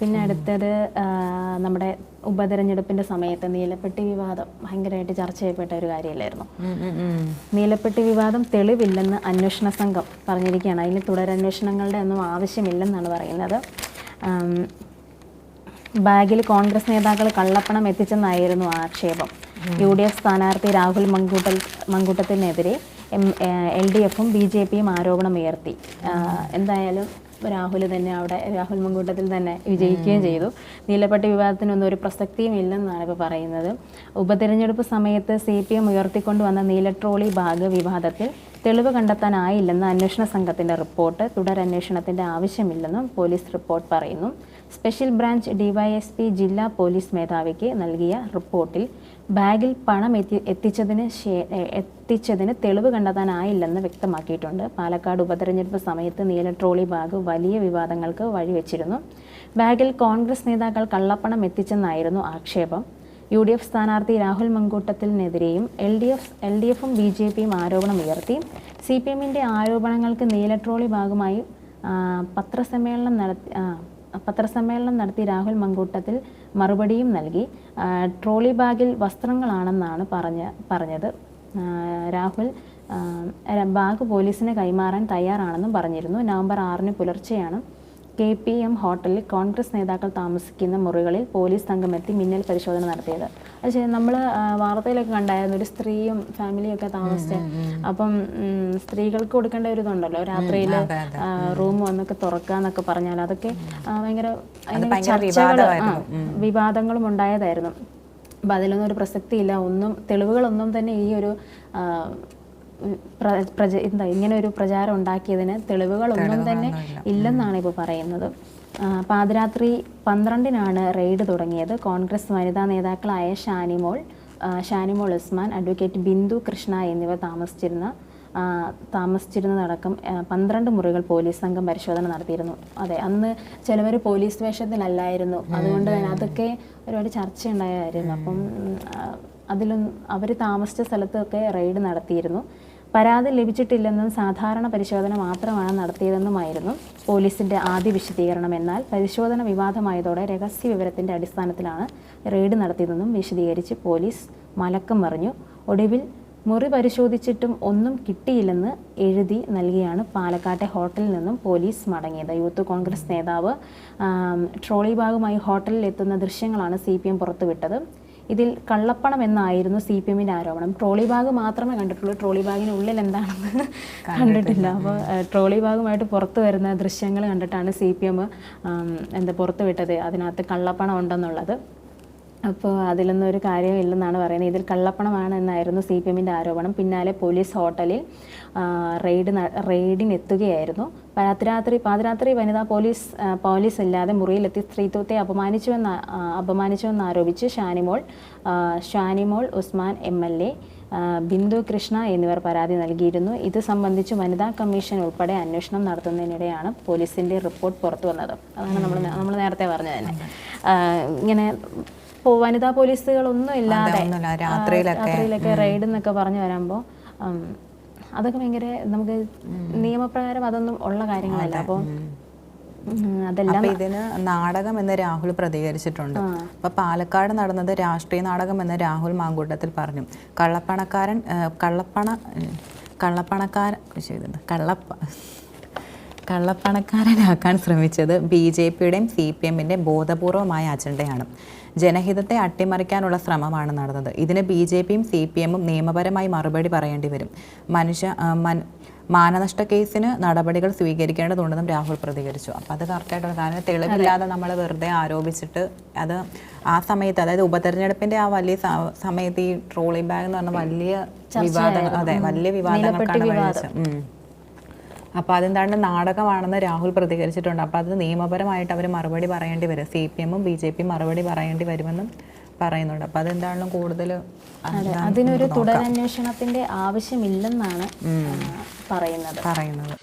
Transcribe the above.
പിന്നെ അടുത്തത് നമ്മുടെ ഉപതെരഞ്ഞെടുപ്പിന്റെ സമയത്ത് നീലപ്പെട്ടി വിവാദം ഭയങ്കരമായിട്ട് ചർച്ച ചെയ്യപ്പെട്ട ഒരു കാര്യമല്ലായിരുന്നു. നീലപ്പെട്ടി വിവാദം തെളിവില്ലെന്ന് അന്വേഷണ സംഘം പറഞ്ഞിരിക്കുകയാണ്. അതിന് തുടരന്വേഷണങ്ങളുടെ ഒന്നും ആവശ്യമില്ലെന്നാണ് പറയുന്നത്. ബാഗിൽ കോൺഗ്രസ് നേതാക്കൾ കള്ളപ്പണം എത്തിച്ചെന്നായിരുന്നു ആക്ഷേപം. യു ഡി എഫ് സ്ഥാനാർത്ഥി രാഹുൽ മങ്കൂട്ടൽ മങ്കൂട്ടത്തിനെതിരെ എം എൽ ഡി എഫും ബി ജെ പിയും ആരോപണം ഉയർത്തി. എന്തായാലും രാഹുൽ തന്നെ അവിടെ രാഹുൽ മങ്കൂട്ടത്തിൽ തന്നെ വിജയിക്കുകയും ചെയ്തു. നീലപ്പട്ടി വിവാദത്തിനൊന്നും ഒരു പ്രസക്തിയും ഇല്ലെന്നാണ് ഇപ്പോൾ പറയുന്നത്. ഉപതെരഞ്ഞെടുപ്പ് സമയത്ത് സി പി എം ഉയർത്തിക്കൊണ്ടുവന്ന നീലട്രോളി ബാഗ് വിവാദത്തിൽ തെളിവ് കണ്ടെത്താനായില്ലെന്ന് അന്വേഷണ സംഘത്തിന്റെ റിപ്പോർട്ട്. തുടരന്വേഷണത്തിന്റെ ആവശ്യമില്ലെന്നും പോലീസ് റിപ്പോർട്ട് പറയുന്നു. സ്പെഷ്യൽ ബ്രാഞ്ച് ഡിവൈഎസ്പി ജില്ലാ പോലീസ് മേധാവിക്ക് നൽകിയ റിപ്പോർട്ടിൽ ബാഗിൽ പണം എത്തി എത്തിച്ചതിന് എത്തിച്ചതിന് തെളിവ് കണ്ടെത്താനായില്ലെന്ന് വ്യക്തമാക്കിയിട്ടുണ്ട്. പാലക്കാട് ഉപതെരഞ്ഞെടുപ്പ് സമയത്ത് നീല ട്രോളി ബാഗ് വലിയ വിവാദങ്ങൾക്ക് വഴിവെച്ചിരുന്നു. ബാഗിൽ കോൺഗ്രസ് നേതാക്കൾ കള്ളപ്പണം എത്തിച്ചെന്നായിരുന്നു ആക്ഷേപം. യു ഡി എഫ് സ്ഥാനാർത്ഥി Rahul മങ്കൂട്ടത്തിനെതിരെയും L D F L D എഫും ബി ജെ പിയും ആരോപണമുയർത്തി സി പി എമ്മിന്റെ ആരോപണങ്ങൾക്ക് നീലട്രോളി ഭാഗമായി ബാഗുമായി പത്രസമ്മേളനം നടത്തി പത്രസമ്മേളനം നടത്തി രാഹുൽ മങ്കൂട്ടത്തിൽ മറുപടിയും നൽകി. ട്രോളി ബാഗിൽ വസ്ത്രങ്ങളാണെന്നാണ് പറഞ്ഞ പറഞ്ഞത്. രാഹുൽ ബാഗ് പോലീസിന് കൈമാറാൻ തയ്യാറാണെന്നും പറഞ്ഞിരുന്നു. നവംബർ ആറിന് പുലർച്ചെയാണ് കെ പി എം ഹോട്ടലിൽ കോൺഗ്രസ് നേതാക്കൾ താമസിക്കുന്ന മുറികളിൽ പോലീസ് സംഘമെത്തി മിന്നൽ പരിശോധന നടത്തിയത്. അത് ശരി നമ്മൾ വാർത്തയിലൊക്കെ കണ്ടായിരുന്നു ഒരു സ്ത്രീയും ഫാമിലിയും ഒക്കെ താമസിച്ച്. അപ്പം സ്ത്രീകൾക്ക് കൊടുക്കേണ്ട ഒരു ഇതുണ്ടല്ലോ രാത്രിയിൽ റൂം വന്നൊക്കെ തുറക്കാന്നൊക്കെ പറഞ്ഞാൽ അതൊക്കെ ഭയങ്കര ചർച്ചകൾ വിവാദങ്ങളും ഉണ്ടായതായിരുന്നു. അപ്പം അതിലൊന്നും ഒരു പ്രസക്തിയില്ല. ഒന്നും തെളിവുകളൊന്നും തന്നെ ഈ ഒരു എന്താ ഇങ്ങനെ ഒരു പ്രചാരം ഉണ്ടാക്കിയതിന് തെളിവുകളൊന്നും തന്നെ ഇല്ലെന്നാണ് ഇപ്പോൾ പറയുന്നത്. പാതിരാത്രി പന്ത്രണ്ടിനാണ് റെയ്ഡ് തുടങ്ങിയത്. കോൺഗ്രസ് വനിതാ നേതാക്കളായ ഷാനിമോൾ ഷാനിമോൾ ഉസ്മാൻ അഡ്വക്കേറ്റ് ബിന്ദു കൃഷ്ണ എന്നിവർ താമസിച്ചിരുന്ന താമസിച്ചിരുന്നതടക്കം പന്ത്രണ്ട് മുറികൾ പോലീസ് സംഘം പരിശോധന നടത്തിയിരുന്നു. അതെ അന്ന് ചിലവർ പോലീസ് വേഷത്തിലല്ലായിരുന്നു. അതുകൊണ്ട് തന്നെ അതൊക്കെ ഒരുപാട് ചർച്ച ഉണ്ടായിരുന്നു അപ്പം അതിലും അവർ താമസിച്ച സ്ഥലത്തൊക്കെ റെയ്ഡ് നടത്തിയിരുന്നു. പരാതി ലഭിച്ചിട്ടില്ലെന്നും സാധാരണ പരിശോധന മാത്രമാണ് നടത്തിയതെന്നുമായിരുന്നു പോലീസിന്റെ ആദ്യ വിശദീകരണം. എന്നാൽ പരിശോധന വിവാദമായതോടെ രഹസ്യ വിവരത്തിന്റെ അടിസ്ഥാനത്തിലാണ് റെയ്ഡ് നടത്തിയതെന്നും വിശദീകരിച്ച് പോലീസ് മലക്കം മറിഞ്ഞു. ഒടുവിൽ മുറി പരിശോധിച്ചിട്ടും ഒന്നും കിട്ടിയില്ലെന്ന് എഴുതി നൽകിയാണ് പാലക്കാട്ടെ ഹോട്ടലിൽ നിന്നും പോലീസ് മടങ്ങിയത്. യൂത്ത് കോൺഗ്രസ് നേതാവ് ട്രോളി ബാഗുമായി ഹോട്ടലിൽ എത്തുന്ന ദൃശ്യങ്ങളാണ് സി പി എം പുറത്തുവിട്ടത്. ഇതിൽ കള്ളപ്പണം എന്നായിരുന്നു സി പി എമ്മിന്റെ ആരോപണം. ട്രോളി ബാഗ് മാത്രമേ കണ്ടിട്ടുള്ളൂ. ട്രോളി ബാഗിന് ഉള്ളിൽ എന്താണെന്ന് കണ്ടിട്ടില്ല. അപ്പോൾ ട്രോളി ബാഗുമായിട്ട് പുറത്തു വരുന്ന ദൃശ്യങ്ങൾ കണ്ടിട്ടാണ് സി പി എം എന്താ പുറത്തുവിട്ടത്. അതിനകത്ത് കള്ളപ്പണം ഉണ്ടെന്നുള്ളത്. അപ്പോൾ അതിലൊന്നും ഒരു കാര്യമില്ലെന്നാണ് പറയുന്നത്. ഇതിൽ കള്ളപ്പണമാണ് എന്നായിരുന്നു സി പി എമ്മിന്റെ ആരോപണം. പിന്നാലെ പോലീസ് ഹോട്ടലിൽ റെയ്ഡ് റെയ്ഡിനെത്തുകയായിരുന്നു പാതിരാത്രി പാതിരാത്രി വനിതാ പോലീസ് പോലീസ് ഇല്ലാതെ മുറിയിലെത്തി സ്ത്രീത്വത്തെ അപമാനിച്ചുവെന്ന് അപമാനിച്ചുവെന്ന് ആരോപിച്ച് Shanimol Shanimol Usman M L A Bindu Krishna എന്നിവർ പരാതി നൽകിയിരുന്നു. ഇത് സംബന്ധിച്ച് വനിതാ കമ്മീഷൻ ഉൾപ്പെടെ അന്വേഷണം നടത്തുന്നതിനിടെയാണ് പോലീസിന്റെ റിപ്പോർട്ട് പുറത്തു വന്നത് അതാണ് നമ്മൾ നമ്മൾ നേരത്തെ പറഞ്ഞത് തന്നെ. ഇങ്ങനെ പോ- വനിതാ പോലീസുകളൊന്നും ഇല്ലാതെ രാത്രിയിലൊക്കെ. റെയ്ഡ് എന്നൊക്കെ പറഞ്ഞു വരുമ്പോൾ അതൊക്കെ ഭയങ്കര നമുക്ക് നിയമപ്രകാരം അതൊന്നും ഉള്ള കാര്യങ്ങളല്ല. അപ്പോൾ അതെല്ലാം ഇതിന് നാടകം എന്ന് രാഹുൽ പ്രതികരിച്ചിട്ടുണ്ട്. അപ്പൊ പാലക്കാട് നടന്നത് രാഷ്ട്രീയ നാടകം എന്ന് രാഹുൽ മാങ്കൂട്ടത്തിൽ പറഞ്ഞു. കള്ളപ്പണക്കാരൻ കള്ളപ്പണ കള്ളപ്പണക്കാരൻ കള്ളപ്പ കള്ളപ്പണക്കാരനാക്കാൻ ശ്രമിച്ചത് ബി ജെ പിയുടെയും സി പി എമ്മിന്റെ ബോധപൂർവമായ അജണ്ടയാണ്. ജനഹിതത്തെ അട്ടിമറിക്കാനുള്ള ശ്രമമാണ് നടന്നത്. ഇതിന് ബി ജെ പിയും സി പി എമ്മും നിയമപരമായി മറുപടി പറയേണ്ടി വരും. മനുഷ്യ മാനനഷ്ട കേസിന് നടപടികൾ സ്വീകരിക്കേണ്ടതുണ്ടെന്നും രാഹുൽ പ്രതികരിച്ചു. അപ്പോൾ അത് കറക്റ്റായിട്ടുള്ള കാരണം തെളിവില്ലാതെ നമ്മൾ വെറുതെ ആരോപിച്ചിട്ട് അത് ആ സമയത്ത് അതായത് ഉപതെരഞ്ഞെടുപ്പിന്റെ ആ വലിയ സമയത്ത് ഈ ട്രോളി ബാഗ് എന്ന് പറഞ്ഞ വലിയ വിവാദങ്ങൾ അതെ വലിയ വിവാദങ്ങൾക്കാണ്. അപ്പോൾ അതെന്താണ് നാടകമാണെന്ന് രാഹുൽ പ്രതികരിച്ചിട്ടുണ്ട്. അപ്പോൾ അത് നിയമപരമായിട്ട് അവർ മറുപടി പറയേണ്ടി വരും. സി പി എമ്മും ബി ജെ പിയും മറുപടി പറയേണ്ടി വരുമെന്നും പറയുന്നുണ്ട്. അപ്പോൾ അതെന്താണെങ്കിലും കൂടുതൽ അതെ അതിനൊരു തുടരന്വേഷണത്തിന്റെ ആവശ്യമില്ലെന്നാണ് പറയുന്നത്. പറയുന്നത്.